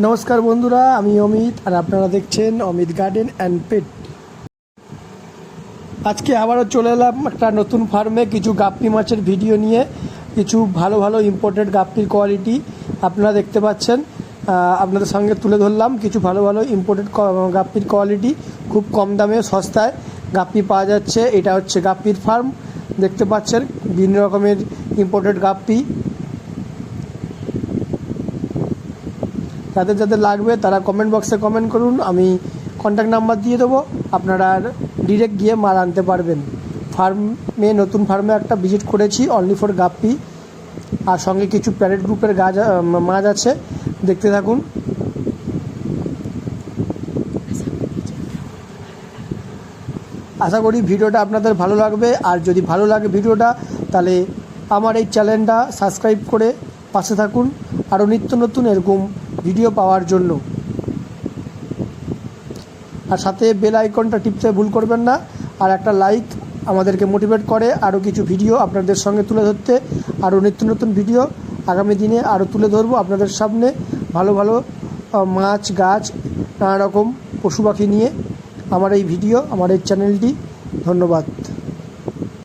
নমস্কার বন্ধুরা, আমি অমিত আর আপনারা দেখছেন অমিত গার্ডেন অ্যান্ড পেট আজকে আবারও চলে এলাম একটা নতুন ফার্মে কিছু গাপ্পি মাছের ভিডিও নিয়ে, কিছু ভালো ভালো ইম্পোর্টেড গাপ্পির কোয়ালিটি আপনারা দেখতে পাচ্ছেন। আপনাদের সঙ্গে তুলে ধরলাম কিছু ভালো ভালো ইম্পোর্টেড গাপ্পির কোয়ালিটি খুব কম দামে সস্তায় গাপ্পি পাওয়া যাচ্ছে। এটা হচ্ছে গাপ্পির ফার্ম দেখতে পাচ্ছেন বিভিন্ন রকমের ইম্পোর্টেড গাপ্পি। যাদের যাদের লাগবে তারা কমেন্ট বক্সে কমেন্ট করুন, আমি কন্ট্যাক্ট নাম্বার দিয়ে দেবো। আপনারা ডিরেক্ট গিয়ে মাল আনতে পারবেন। ফার্মে নতুন ফার্মে একটা ভিজিট করেছি অনলি ফর গাপ্পি। আর সঙ্গে কিছু প্যারেট গ্রুপের গাছ মাছ আছে, দেখতে থাকুন। আশা করি ভিডিওটা আপনাদের ভালো লাগবে। আর যদি ভালো লাগে ভিডিওটা, তাহলে আমার এই চ্যানেলটা সাবস্ক্রাইব করে পাশে থাকুন। আরও নিত্য নতুন এরকম ভিডিও পাওয়ার জন্য। আর সাথে বেল আইকনটা টিপতে ভুল করবেন না, আর একটা লাইক আমাদেরকে মোটিভেট করে আরও কিছু ভিডিও আপনাদের সঙ্গে তুলে ধরতে, আরও নিত্য নতুন ভিডিও আগামী দিনে আরও তুলে ধরবো আপনাদের সামনে। ভালো ভালো মাছ, গাছ, নানা রকম পশু পাখি নিয়ে আমার এই ভিডিও, আমার এই চ্যানেলটি। ধন্যবাদ।